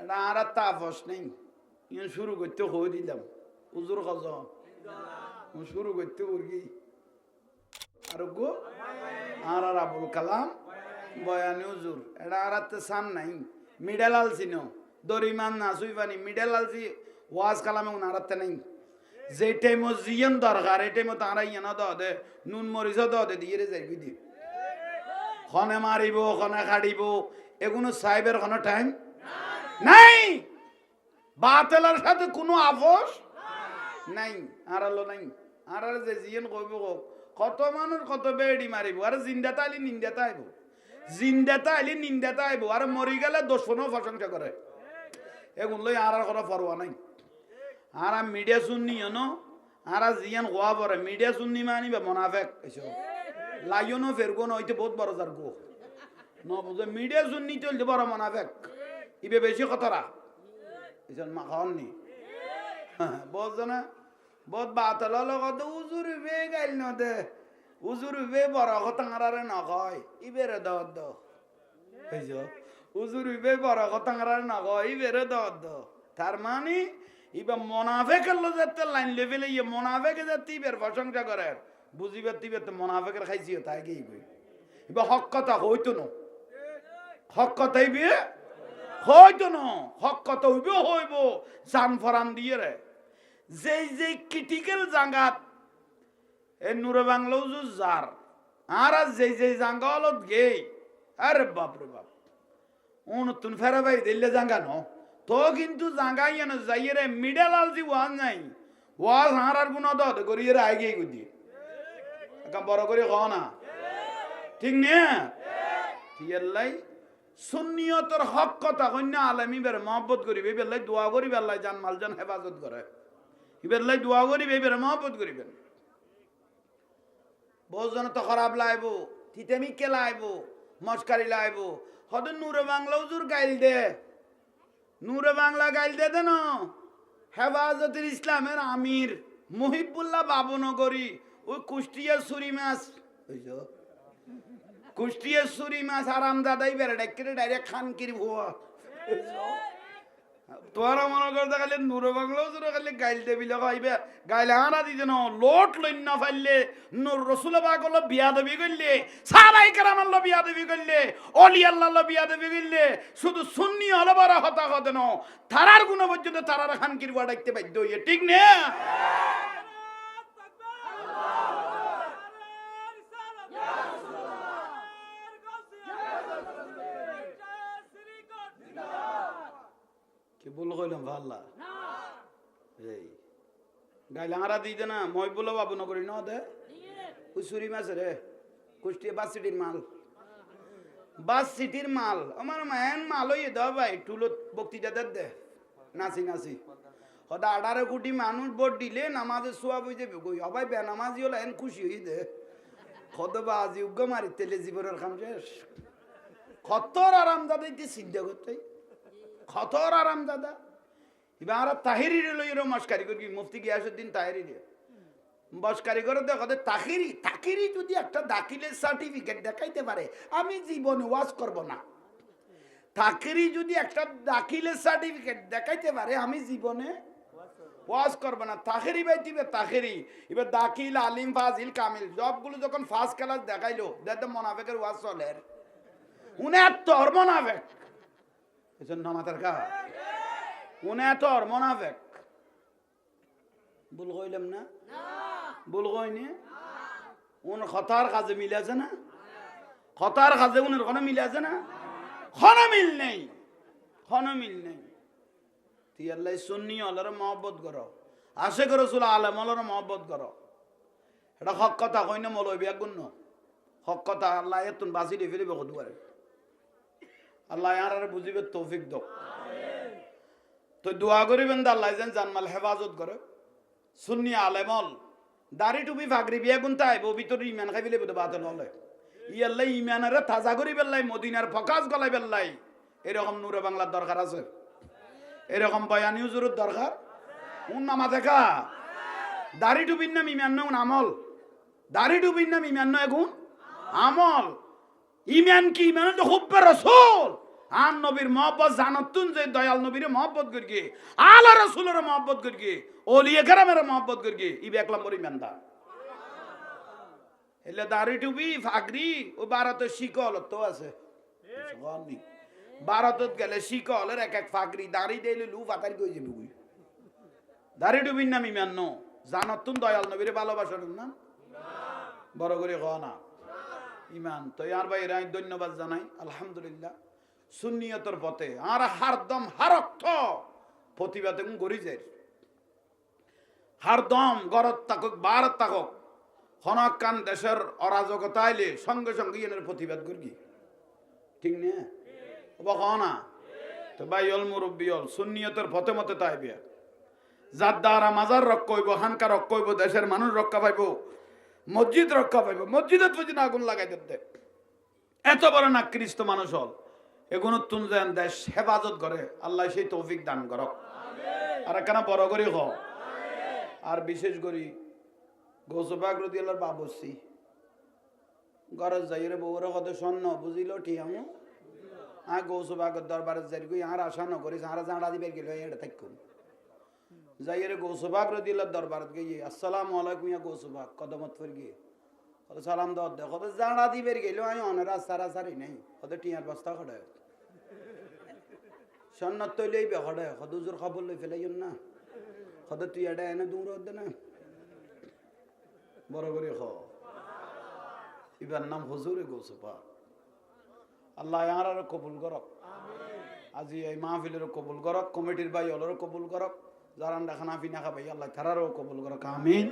এটা আর তাপস নেই। ইয়ে শুরু করতে হয়ে দিলাম। উজুর কজ শুরু করতে উর্গি আর গো আর আর আবুল কালাম? বয়ানি উজুর এটা আর সান নাই। মিডেল আলছি ন দরিমান না সুই পানি মিডেল আলছি ওয়াজ কালামে উনারাতে নাই। যে টাইমও জিয়ন দরকার, এই টাইমও তারা ইয়েনা দ দে। নুন মরিচও দ দে, দিয়ে যাইবি দি খনে মারিব, খনে খাড়িব এগুলো সাহেবের কোনো টাইম নাই! বাতেলার সাথে কোনো আপোষ নাই। আর আলো নাই। আর যে জিয়েন কইব কত মানুষ কত বেড়ি মারিব। আর জিন্দাতা আইলি নিন্দাতা আইব জিন্দাতা আইলি নিন্দাতা আইব আর মরি গেলে দোষ ফোনও প্রশংসা করে। এগুলো লই আর কোনো পরোয়া নাই। আর মিডিয়া শুননি ন আর জিয়ান কোয়া পরে। মিডিয়া শুননি মানি বা মোনাফেক। এসব। লাইনো ফেরগো নইতে বহুত বড় যার গো ন বুঝে মিডিয়া শুননি চলতে বড় মোনাফেক। ইবে বেশি কথারা। এসব মা খাওয়াননি? বুঝছ না বহুত বাতল লগত উজুর বে গাইল ন দে উজুর বে বড় কথা আরে নকয় ইবেরে দর দ। বুঝছ উজুর বে বড় কথা আরে নকয় ইবেরে দর দ। তার মানে ইবা মোনাফেকের লো যাতে লাইন লেভেলে ইয়ে মোনাফেকে যাতে ইবের প্রশংসা করে। বুঝিবে তিবে তো মোনাফেকের খাইছি তাই কি কই ইবা হক কথা হইতো না। হক কথাই বিয়ে হয়তো না হক কথা হইব হইব জান ফরান দিয়ে রে যেই যেই ক্রিটিক্যাল জাঙ্গাত এ নুরে বাংলাও যার আর আর যেই যেই জাঙ্গা হলত গেই আরে বাপ রে বাপ উনতুন ফেরা ভাই দিল্লে জাঙ্গা ন তো কিন্তু জাঙ্গাই না যাইয়ে রে মিডল আলজি ওয়ান নাই ওয়াজ হার আর গুণ দত করিয়ে রে আগে গুদি বড় করে কও না ঠিক নে ইয়াল্লাই সুন্নিয়তর হক কথা কন্যা আলমী বের মহব্বত করিবে বেল্লাই দোয়া করিবে, আল্লাহ জান মাল জান হেফাজত করে। ইবেল্লাই দোয়া করিবে বের মহব্বত করিবেন। বহুজন তো খারাপ লাইব তিতেমি কে লাইব, মস্কারি লাইব। হদ নূরে বাংলা উজুর গাইল দে। নূরে বাংলা গাইল দে দেন। হেফাজতের ইসলামের আমির মহিবুল্লাহ বাবুনগরী, ওই কুষ্টিয়া সুরি মাছ। কুষ্টিয়া সুরি মাছ আরাম দাদাই বেড়ে ডাক্তারে ডাইরেক্ট খানকির ভুয়া। তোরা মনে করতে গেলে নুর বাংলাও তোরা খালি গাইল দেবি আইবে, গাইলে আনা দিতে ন লোট লইন না ফাইলে নুর রসুল বাগল বিয়া দেবি করলে সারাই কারামাল্ল বিয়া দেবি করলে, অলি আল্লাহ বিয়া দেবি করলে, শুধু সুন্নি হলে বড় হতা হতে ন তারার গুণ পর্যন্ত তারার খানকির ডাকতে বাধ্য হইয়ে, ঠিক নে? ভাল্লা এই। গাইলাঙারা দিতে না মই বলো বাবু নগরী ন দে। কুসুরি মাছ রে কুষ্টিয়া বাস সিটির মাল। বাস সিটির মাল, আমার ম্যান মাল হই দাও ভাই টুলত বক্তৃতা দে দে। নাচি নাচি। সদা আঠারো কোটি মানুষ ভোট দিলে নামাজে সোয়া বই যাবে গই সবাই বে নামাজি হলে এন খুশি হই দে। কত বা আজি উগ্র মারি, তেলে জীবনের খাম শেষ। কতর আরাম দাদা চিন্তা করতে খতর আরাম দাদা এবার তাহিরি লই এরো মস্কারি করি মুফতি গিয়াসুদ্দিন তাহিরি রে। মস্কারি করে দেখো তাহিরি তাহিরি যদি একটা দাখিলের সার্টিফিকেট দেখাইতে পারে, আমি জীবনে ওয়াজ করব না। তাকিরি যদি একটা দাখিলের সার্টিফিকেট দেখাইতে পারে, আমি জীবনে ওয়াজ করব না। তাখেরি ভাই দিবে তাখেরি এবার দাখিল, আলিম, ফাজিল, কামিল, সবগুলো যখন ফার্স্ট ক্লাস দেখাইলো দেখতে মোনাফেকের ওয়াজ চলে উনি আর তোর মোনাফেক এজন্য আমাদের কা এত মোনাফেক। ভুল কইলাম না? ভুল কইনি? উন খতার কাজে মিলে আছে না? খতার কাজে উনের কোনো মিলে আছে না? কোনো মিল নেই। কোনো মিল নেই। তুই আল্লাহ সুন্নি আল্লাহর মহব্বত করো। আশে করো সুলা আলম আল্লাহর মহব্বত করো। এটা হক কথা কই না মলবি গুণ হক কথা আল্লাহ এতুন বাঁচি দিয়ে ফেলিবে কত পারে আল্লাহ আর বুঝিবে তৌফিক দক তো দোয়া করিবেন দা আল্লাহ যেন জানমাল হেফাজত করে। সুন্নি আলেমল, দাড়ি টুপি ফাগরি বিয়া গুনতে আইব, ভিতর ইমান খাই ফেলে বোধ বাতল হলে। ইয়াল্লাই ইমানারে তাজা করি বেল্লাই, মদিনার ফকাস গলাই বেল্লাই। এরকম নূরে বাংলার দরকার আছে? এরকম বয়ানি হুজুরের দরকার? উন নামা দেখা। দাড়ি টুপির নাম ইমান নয় আমল। দাড়ি টুপির নাম ইমান নয়, এখন আমল। ইমান কি? ইমান তো হুব্বে রসুল। আন নবীর মহব্বত, জানতুন যে দয়াল নবীর মহব্বত করি আলা রসুলের মহব্বত করি ওলিয়ে কেরামের মহব্বত করি ই এক নম্বর ইমানদার এলে দাড়ি টুবি ফাগরি, ও ভারতে শিকল তো আছে। বুঝলি? ভারতত গেলে শিকলের এক এক ফাগরি, দাড়ি দিলে লু ফাতারি কই যাবি বুই দাড়ি টুবির নাম ইমান ন জানতুন দয়াল নবীর ভালোবাসার না বড় করে ক না। ইমান। তো ইয়ার ভাই ধন্যবাদ জানাই। আলহামদুলিল্লাহ। সুন্নিয়তর পথে। আর হারদম হারক্ত প্রতিবাদে যায়। হারদম গরত তাকক বারত তাকক হনকান দেশের অরাজকতা আইলে সঙ্গে সঙ্গে এনের প্রতিবাদ করি। ঠিক না? না? তো ভাই অল মুরব্বী অল সুন্নিয়তের পথে মতে তাই বিয়া। যার দ্বারা মাজার রক্ষা হইব, হানকা রক্ষা হইব, দেশের মানুষ রক্ষা পাইব, মসজিদ রক্ষা পাইব। মসজিদত বুঝি না আগুন লাগাই দিতে। এত বড় না খ্রিস্ট মানুষ হল। এগুলো তুন যেন দেশ হেফাজত করে আল্লাহ সেই তৌফিক দান করক। আর কেন বড় করে হ আর বিশেষ করি গৌসবাগ রদি আল্লাহর বাবসি গরজ যাইরে বউরে কত স্বর্ণ বুঝিল ঠিয়ামু আর গৌসবাগের দরবারে যাই গই আর আশা নকরিস আর জাঁড়া দিবে গেল এটা থাকুন যাইরে গৌসবাগ রদি আল্লাহর দরবারত গিয়ে আসসালামু আলাইকুম ইয়া গৌসবাগ কদমত ফির গিয়ে। কত সালাম দাও দে কত জাঁড়া দিবে গেল আমি অনেক রাস্তা সারি নাই কত টিয়ার বস্তা খড়ে সন্ন্যত তৈলেই বে খড়ে কত জোর খবর লই ফেলাই না। কত তুই এটা এনে দূর হতে না। বড় করে খ ইবার নাম হুজুরে গৌসপা আল্লাহ আর কবুল করক। আজি এই মাহফিলেরও কবুল করক কমিটির ভাই অলরও কবুল করক। যারা খানা পিনা খাবাই আল্লাহ তারারও কবুল করক। আমিন।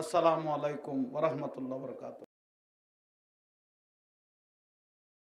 আসসালামু আলাইকুম ওরহমতুল্লাহ বরকাত